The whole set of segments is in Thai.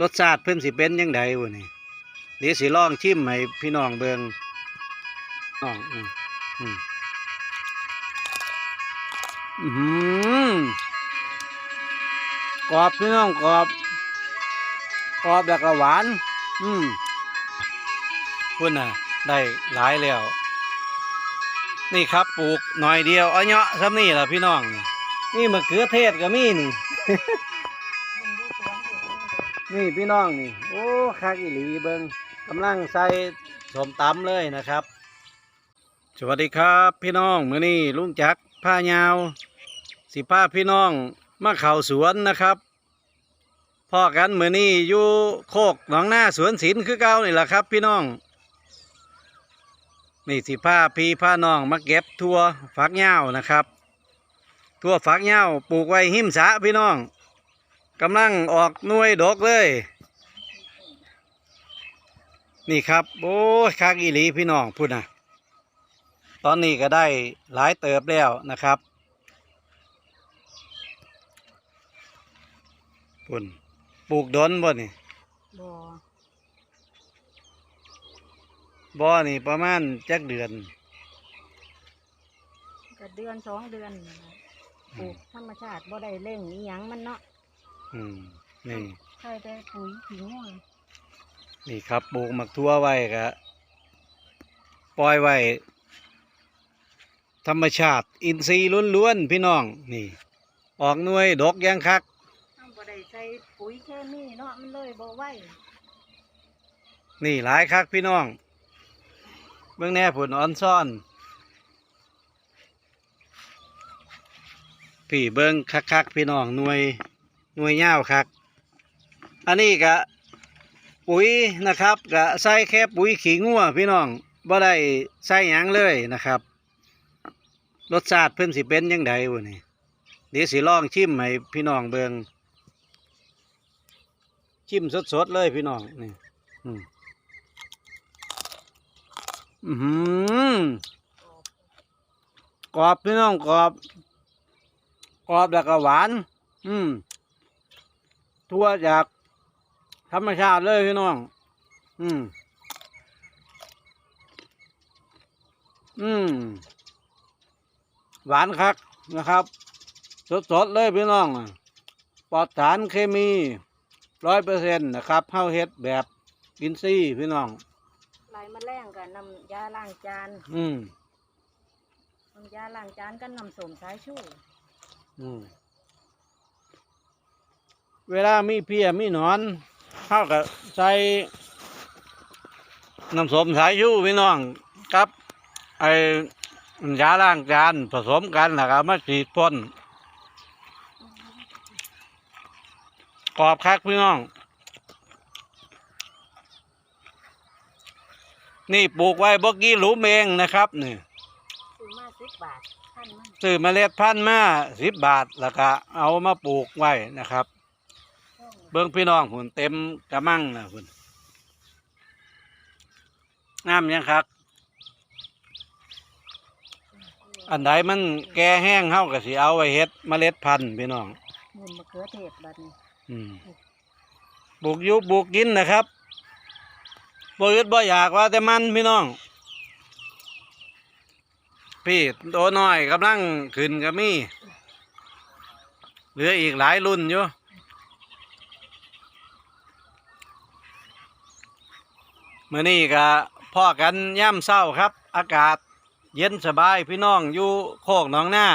รสชาติเพิ่นสิเป็นยังไงวะนี่เดี๋ยวสิลองชิมให้พี่น้องเบิงน้องอืมอืมอื้อหือกรอบพี่น้องกรอบกรอบแล้วก็หวาน อืมพุ่นน่ะ ได้หลายแล้ว นี่ครับปลูกหน่อยเดียวเอาเนาะซ้ำนี่ล่ะพี่น้อง นี่นี่มะเขือเทศก็มีนี่ นี่พี่น้องนี่ โอ้คักอีหลีเบิงกำลังใส่สมตำเลยนะครับ สวัสดีครับพี่น้องมื้อนี้ลุงจักผ้ายาว สิผ้าพี่น้องมาเข่าสวนนะครับพ่อกันมื้อนี้อยู่โคกหนองหน้าสวนศิลป์คือเก่านี่แหละครับ พี่น้อง นี่สิผ้าพี่ผ้าน้องมาเก็บทั่วฝักเหย้านะครับ ทั่วฝักเหย้าปลูกไว้หิมสะพี่น้อง กำลังออกหน่วยดอกเลย นี่ครับ โอ้ยคากอีหลีพี่น้องพูดนะตอนนี้ก็ได้หลายเติบแล้วนะครับพุ่นปลูกดนบ่นี่บ่บ่นี่ประมาณจักเดือนก็เดือนสองเดือนนี่นะปลูกธรรมชาติบ่ได้เร่งอีหยังมันเนาะ อืมนี่ใช่แต่ปุ๋ยขี้ง่วงนี่ครับปลูกหมักทั่วไว้ก็ปล่อยไว้ ธรรมชาติ อินทรีย์ล้วนๆพี่น้อง นี่ ออกหน่วยดอกยังคักเฮาบ่ได้ใส่ปุ๋ยเคมีเนาะมันเลยบ่ไหวนี่หลายคักพี่น้อง เบื้องแหน่ผลอ่อนซ่อน พี่เบิ้งคักคักๆพี่น้องหน่วย หน่วยยาวคักอันนี้กะปุ๋ยนะครับกะใส่แค่ปุ๋ยขี้งัวพี่น้องบ่ได้ใส่หยังเลยนะครับรสชาติเพิ่นสิเป็นยังไงวะนี่เดี๋ยวสิลองชิมให้พี่น้องเบิงชิมสดๆเลยพี่น้องนี่อืมอือหือกรอบพี่น้องกรอบกรอบแล้วก็หวาน อืม ทั่วจากธรรมชาติเลยพี่น้อง อืม อืม หวานคักนะครับ สดๆเลยพี่น้อง ปลอดสารเคมีร้อยเปอร์เซ็นต์นะครับเฮาเฮ็ดแบบอินทรีย์พี่น้องไหลายแมลงกับน้ำยาล้างจาน อืม น้ำยาล้างจานกับน้ำส้มสายชูอืม เวลามีเพียมีหนอนเข้ากับใส่น้ำส้มสายชูพี่น้องกับไอ้ยาล้างจานผสมกันแล้วก็มาฉีดพ่นกรอบคักพี่น้อง นี่ปลูกไว้บกี้หลุมเองนะครับนี่ซื้อมาสิบบาทท่านมันซื้อเมล็ดพันธุ์มาสิบบาทแล้วก็เอามาปลูกไว้นะครับ เบิ้งพี่น้องหุ่นเต็มกระมังนะหุ่นน้ำยังครับ อันใดมันแก่แห้งเฮาก็สิเอาไว้เฮ็ดเมล็ดพันธุ์พี่น้องมูลมะเขือเทศบัดนี้อืมปลูกอยุปลูกกินนะครับบ่อึดบ่อยากว่าแต่มันพี่น้อง พี่โตน้อยกำลังขึ้นก็มีเหลืออีกหลายรุ่นอยู่ มื่อนี้ก็พ่อกันย่ำเศร้าครับ อากาศเย็นสบายพี่น้องอยู่โคกหนองหน้า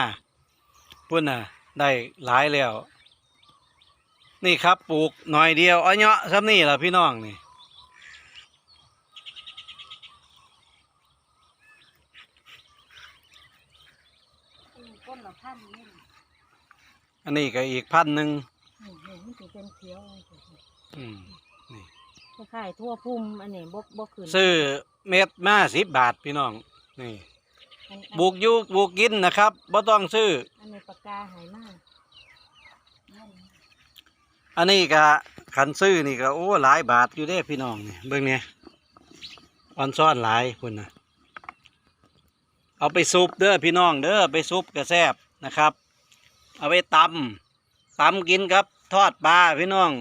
พุ่นน่ะ ได้หลายแล้ว นี่ครับปลูกหน่อยเดียวเอาเนาะซ้ำนี่ล่ะพี่น้องนี่อันนี่อันนี้ก็อีกพันหนึ่งอืม คล้ายๆทั่วพุ่มอันนี้บ่บ่ขึ้นซื้อเม็ดมาสิบบาทพี่น้องนี่อันอันบุกอยู่บุกกินนะครับบ่ต้องซื้อ อันนี้ปากกาหายมากอันนี้ก็ขันซื้อนี่ก็โอ้หลายบาทอยู่เด้พี่น้องนี่เบิ่งเนี่ยออนซ่อนหลายพุ่นนะเอาไปซุปเด้อพี่น้องเด้อไปซุปกระแซบนะครับ เอาไปตำตำกินครับ ทอดปลาพี่น้อง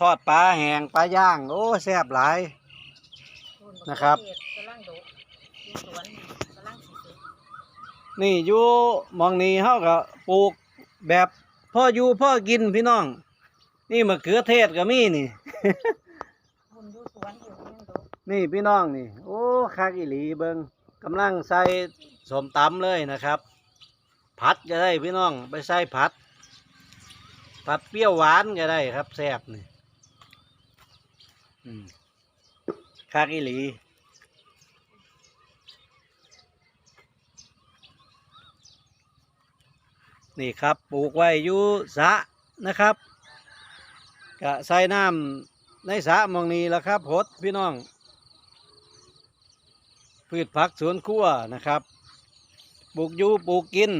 ทอดปลาแหงปลาย่าง โอ้แซ่บหลาย นะครับ กำลังดดอยู่สวนนี่กำลังสิสุกนี่อยู่หมองนี้เฮาก็ปลูกแบบพ่ออยู่พ่อกินพี่น้อง นี่มะเขือเทศก็มีนี่ บุญอยู่สวนอยู่ยังดุนี่พี่น้องนี่ โอ้คักอีหลีเบิงกำลังใส่สมตำเลยนะครับ ผัดก็ได้พี่น้องไปใส่ผัด ผัดเปรี้ยวหวานก็ได้ครับแซ่บนี่ คักอีหลี นี่ครับปลูกไว้อยู่สะนะครับกะใส่น้ำในสะมองนี้แล้วครับพดพี่น้อง พืชผักสวนครัวนะครับปลูกอยู่ปลูกกิน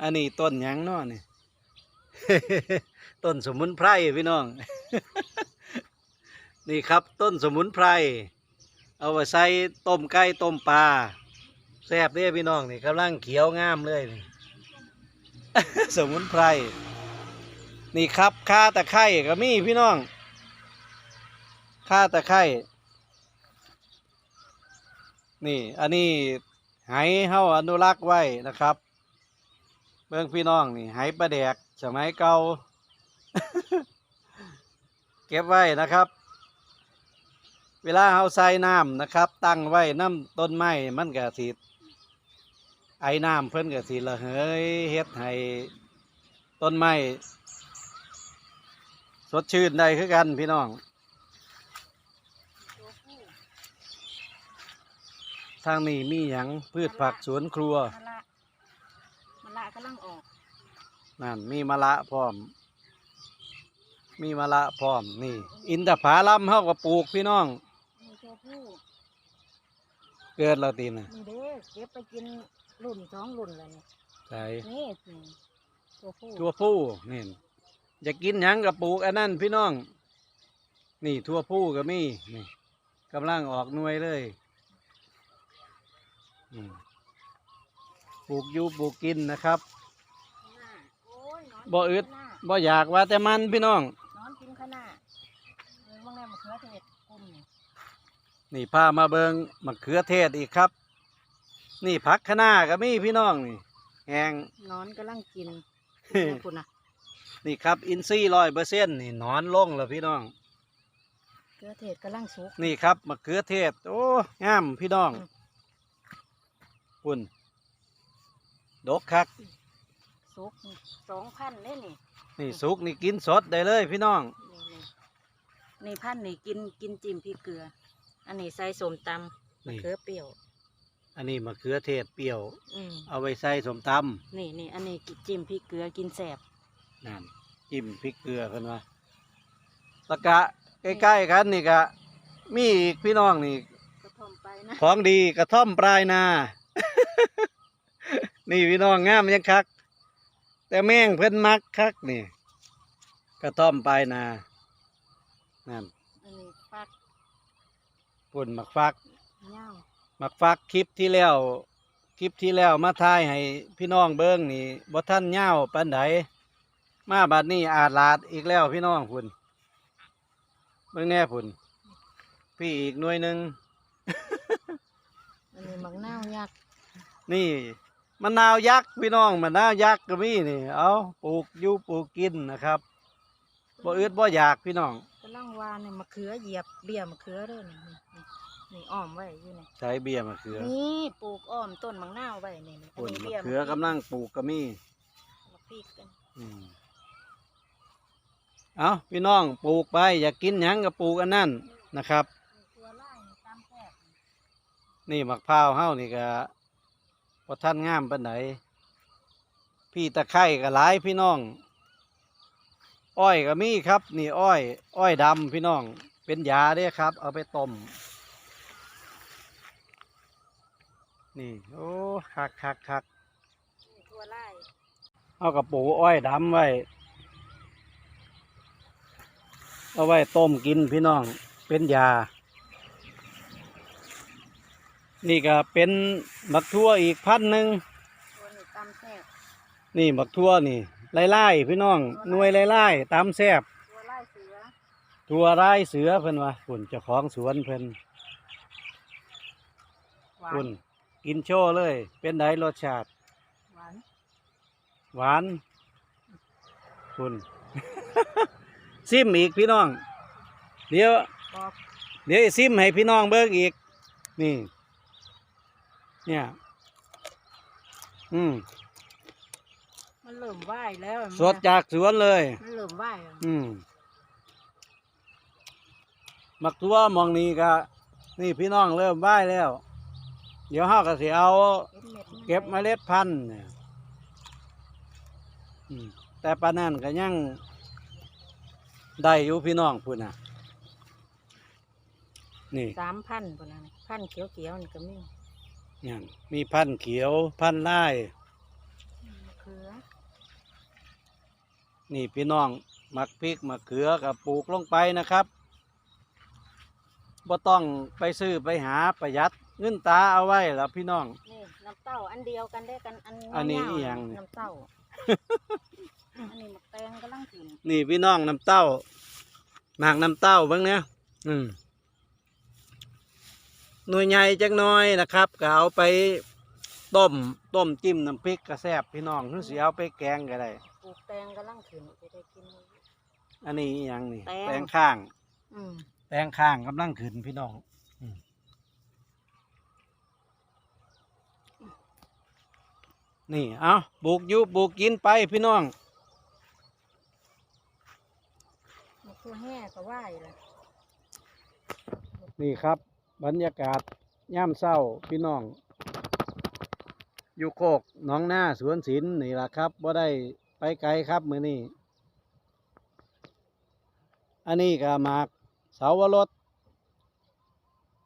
อันนี้ต้นหยังเนาะนี่ ต้นสมุนไพรพี่น้อง นี่ครับต้นสมุนไพร เอาไว้ใส่ต้มไก่ต้มปลาแซ่บเด้พี่น้องนี่กำลังเขียวงามเลยนี่สมุนไพร นี่ครับข้าตะไคร่ก็มีพี่น้องข้าตะไคร่นี่ อันนี้ไหเฮาอนุรักษ์ไว้นะครับ เบิ่งพี่น้องนี่ไหปลาแดก สมัยเก่า เก็บไว้นะครับ เวลาเฮาใส่น้ำนะครับ ตั้งไว้น้ำต้นไม้มันก็สิไอ้น้ำเพิ่นก็สิระเหยเฮ็ดให้ต้นไม้สดชื่นได้คือกันพี่น้องทางนี้มีหยังพืชผักสวนครัว มะละมะละกำลังออก นั่นมีมะละพร้อม มีมะละพร้อมนี่ อินทผลัมเฮาก็ปลูกพี่น้อง มีตัวผู้เกิดแล้วตีนะนี่เด้เก็บไปกินรุ่นสองรุ่นเลยนี่ใส่นี่นี่ตัวผู้ทั่วผู้นี่อยากกินหยังก็ปลูกอันนั้นพี่น้อง นี่ทั่วผู้ก็มีนี่กำลังออกหน่วยเลยอืมปลูกอยู่ปลูกกินนะครับ หน้าโอ้ยนอน บ่อึดกินข้างหน้าบ่อยากว่าแต่มันพี่น้อง นอนกินข้างหน้าเออว่างแม่มะเขือเทศกุ่มนี่นี่พามาเบิงมะเขือเทศอีกครับ นี่ผักคะน้าก็มีพี่น้องนี่แหง นอนกำลังกินเฮ้แม่คุณนะนี่ครับ อินซี่ร้อยเปอร์เซ็นต์นี่หนอนลงแล้วพี่น้องเกลือเทศกำลังสุก นี่ครับมะเขือเทศ โอ้งามพี่น้องอืมปุ่นดกคัก สุกสองพันเลยนี่นี่สุกนี่กินสดได้เลยพี่น้อง นี่นี่นี่พันนี่กินกินจิ้มพริกเกลือ อันนี้ใส่สมตำมะนี่ เขือเปรี้ยว อันนี้มะเขือเทศเปรี้ยว อืมเอาไว้ใส่สมตนี่นี่อันนี้จิ้มพริกเกลือกินแสบำนั่นจิ้มพริกเกลือกันวะตะกะใกล้ๆกันนี่กะ มีอีกพี่น้องนี่ ก็ทอมไปนะของดีกระท่อมปลายนา นี่พี่น้องงามยังคัก แต่แม่งเพิ่นมักคักนี่กระท่อมปลายนานั่นอันนี้ฟักปุ่นหมักฟักเน่าหมักฟักคลิปที่แล้ว คลิปที่แล้วมาทายให้พี่น้องเบิ้งนี่บ่ท่านเง่าวปานใดมาบัดนี้อาจลาดอีกแล้วพี่น้องพุ่นเบิ่งแน่พุ่นพี่อีกหน่วยหนึ่ง อันนี้มังนาวยักษ์นี่ มะนาวยักษ์พี่น้องมะนาวยักษ์ก็มีนี่ เอาปลูกอยู่ปลูกกินนะครับบ่อึดบ่อยากพี่น้องกำลังวานเนี่ยมะเขือเหยียบเบี้ยมะเขือเด้อนี่นี่นี่นี่อ้อมไว้อยู่นี่ใช้เบี้ยมะเขือนี่ปลูกอ้อมต้นมังนาวไว้นี่นี่อันปุ่นนี้มะเบี้ยเขือกำลังปลูกก็มีมาพริกกันอืมเอาพี่น้องปลูกไป อยากกินหยังก็ปลูกอันนั้นนะครับ ตัวไล่ตามแซ่บนี่มะพร้าวเฮานี่ก็ พอท่านงามปานไหนพี่ตะไคร่ก็หลายพี่น้อง อ้อยก็มีครับ นี่อ้อย อ้อยดำพี่น้อง เป็นยาเด้ครับ เอาไปต้มนี่โอ้คักคักคักนี่ตัวไล่เอากระปูอ้อยดำไว้ เอาไว้ต้มกินพี่น้อง เป็นยา นี่ก็เป็นบักทั่วอีกพันหนึ่งตัวนี้ตามแซ่บนี่บักทั่วนี่ไล่ไล่พี่น้องหน่วยไล่ไล่ตามแซบตัวไล่เสือตัวไร่เสือเพิ่นว่าฝุ่นเจ้าของสวนเพิ่นหวาฝุ่นนกินโชว์เลย เป็นไดรสชาติ หวานหวานฝุ่นซิมอีกพี่น้อง เดี๋ยว กรอบเดี๋ยวซิมให้พี่น้องเบิ่งอีก นี่ เนี่ย อืมมันเริ่มไหวแล้วสดจากสวนเลย มันเริ่มไหวแล้วอืมมักตัวหมองนี้ก็นี่พี่น้องเริ่มไหว้แล้ว เดี๋ยวเฮาก็สิเอาเก็บเม็ดมันเก็บเมล็ดพันธุ์เนี่ยอืมแต่ปานนั้นก็ยังได้อยู่พี่น้องพุ่นน่ะนี่สามพันคนนั้นพันเขียวเขียวๆนี่ก็มี อย่างมีพันธุ์เขียว พันธุ์ลายมะเขือนี่พี่น้องมักพริกมักเขือกับปลูกลงไปนะครับบ่ต้องไปซื้อไปหาประหยัดเงินตาเอาไว้แล้วพี่น้อง นี่น้ำเต้าอันเดียวกันได้กันอันอันนี้ยาวๆอีหยังนี่ น้ำเต้า อันนี้หมกแตงกำลังกินนี่พี่น้องน้ำเต้าหมากน้ำเต้าเบ้างเนี่ยอืม หน่วยใหญ่จักหน้อยนะครับก็เอาไปต้มต้มจิ้มน้ำพริกกระแซบพี่น้องหรือสิเอาไปแกงก็ได้ ปลูกแตงกำลังขึ้นจะได้กินมื้ออันนี้อหย่างนี่แตง แตงข้าง อืมแตงข้างกำลังขึ้นพี่น้องอืมนี่เอาปลูกอยู่ปลูกกินไปพี่น้อง มะเขือแห่ก็ไหวละนี่ครับ บรรยากาศย่ามเศร้าพี่น้อง อยู่โคกหน้องหน้าสวนศิลป์นี่แหละครับบ่ได้ไปไกลครับมือนี้อันนี้ก็หมากเสาวรส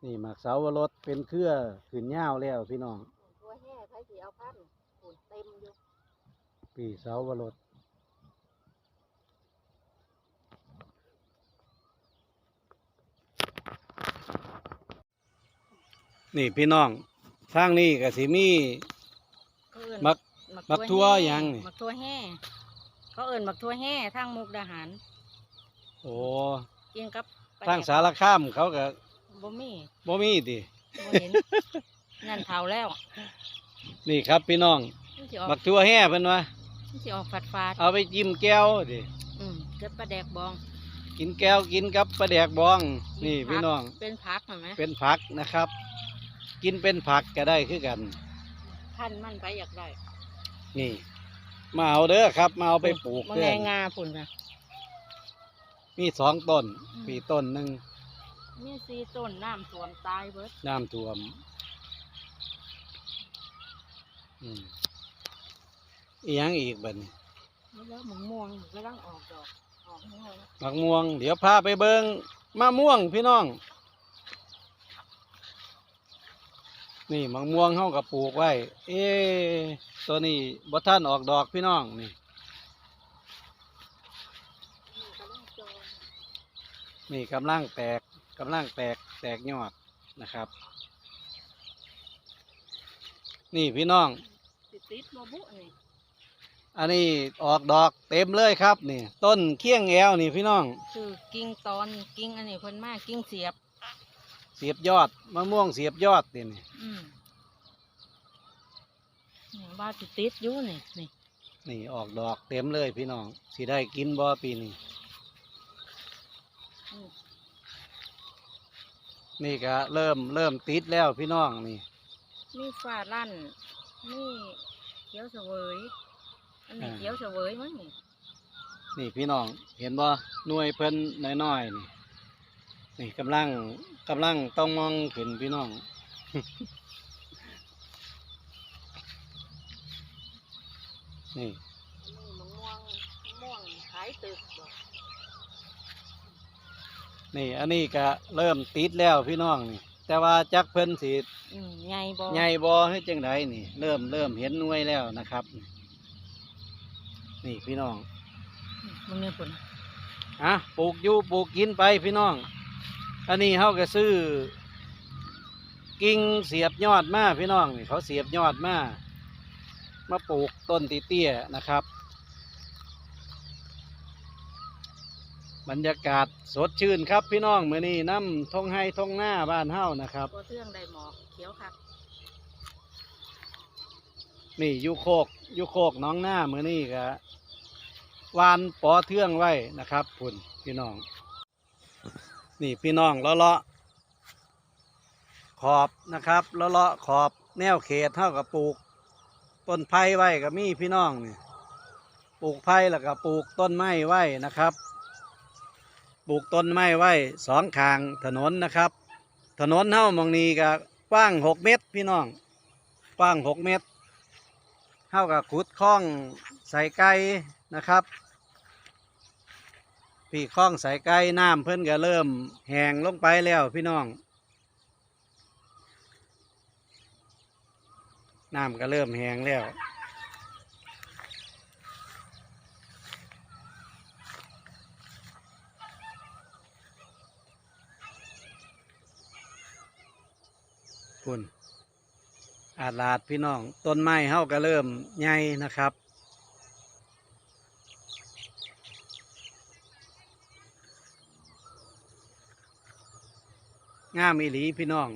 นี่หมากเสาวรสเป็นเครือขึ้นยาวแล้วพี่น้องตัวแห่ใครสิเอาพันปูนเต็มอยู่ปีเสาวรส นี่พี่น้องทางนี้ก็สิมี เขาเอิ้นมัก มักทั่วแห่หยังนี่ มักทั่วแห่เขาเอิ้นมักทั่วแห่ทางมุกดาหารโอ้กินกับปลทางแดกสารคามเขาก็บ่มีบ่มีติบ่เห็น นั่นเท่าแล้วนี่ครับพี่น้องมันสิออกบักทั่วแห่เพิ่นว่ามันสิออกฝาดฟาดเอาไปจิ้มแก้วดิๆอืมเกิดปลาแดกบองกินแก้วกินกับปลาแดกบอง นี่กิพี่ผักน้อง เป็นผักเห็นไหมเป็นผักนะครับ กินเป็นผักก็ได้คือกัน พันธุ์มันไปอยากได้นี่ มาเอาเด้อครับ มาเอาไปปลูกมันเด้แงองาพุ่นค่ะมีสองต้นอืมปีต้นหนึ่งมีสี่ต้นน้ำท่วมตายเบิดน้ำท่วมอืมอีหยังอีกบัดนี้แล้วมะม่วงกำลังออกดอกออกม่วงมะม่วง เดี๋ยวพาไปเบิงมะม่วงพี่น้อง นี่มะม่วงเฮากับปลูกไว้ เอ๊ะตัวนี้บ่ท่านออกดอกพี่น้องนี่นี่กำลังโจรนี่กำลังแตกกำลังแตกแตกยอดนะครับ นี่พี่น้องติดติดโมบุนี่อันนี้ออกดอกเต็มเลยครับ นี่ ต้นเคียงแอวนี่พี่น้อง คือกิ่งตอนกิ่งอันนี้เพิ่นมากิ่งเสียบ เสียบยอดมะม่วงเสียบยอดนี่นี่อืมนี่บ้าติดติดอยู่นี่นี่นี่ออกดอกเต็มเลยพี่น้องสิได้กินบ่ปีนี้อืมนี่ก็เริ่มเริ่มติดแล้วพี่น้องนี่มีฟ้าลั่นมีเขียวเสวยอันนี้เขียวเสวยมั้งนี่นี่พี่น้องเห็นบ่หน่วยเพิ่นน้อยๆนี่ นี่กำลังกำลังต้องมองขึ้นพี่น้องนี่นี่มะม่วงมะม่วงขายตึกบ่นี่ อันนี้ก็เริ่มติดแล้วพี่น้องนี่ แต่ว่าจักเพิ่นสิอืมใหญ่บ่ใหญ่บ่ให้จังไดนี่ เริ่มเริ่มเห็นหน่วยแล้วนะครับ นี่พี่น้องมันมีผลอะปลูกอยู่ปลูกกินไปพี่น้อง อันนี้เขาก็ซื้อ กิ่งเสียบยอดมาพี่น้องนี่เขาเสียบยอดมามาปลูกต้นตีเตี้ยนะครับ บรรยากาศสดชื่นครับพี่น้องมือนี้น้ำทงไห้ทงหน้าบ้านเฮ้านะครับตัวเตื้องได้หมอกเขียวครับนี่ยูโคกยูโคกน้องหน้ามือนี่ครับวานปอเทื่องไว้นะครับคุณพี่น้อง นี่พี่น้องเลาะเลาะขอบนะครับเลาะเลาะขอบแนวเขตเท่ากับปลูกต้นไผ่ไว้ก็มีพี่น้องนี่ปลูกไผ่แล้วก็ปลูกต้นไม้ไว้นะครับ ปลูกต้นไม้ไว้สองข้างถนนนะครับ ถนนเท่ามองนี้ก็กว้างหกเมตรพี่น้องกว้างหกเมตรเท่ากับขุดคล้องใส่ไก่นะครับ พี่คล้องใส่ไก่น้ำเพิ่นก็เริ่มแห้งลงไปแล้วพี่น้องน้ำก็เริ่มแห้งแล้วคุณอาดลาดพี่น้องต้นไม้เฮาก็เริ่มใหญ่นะครับ งามอีหลีพี่น้อง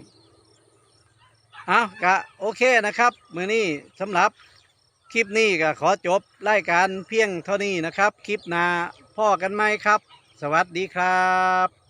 เอากะโอเคนะครับมือนี้สำหรับคลิปนี้ก็ขอจบรายการเพียงเท่านี้นะครับ คลิปหน้าพ่อกันไหมครับ สวัสดีครับ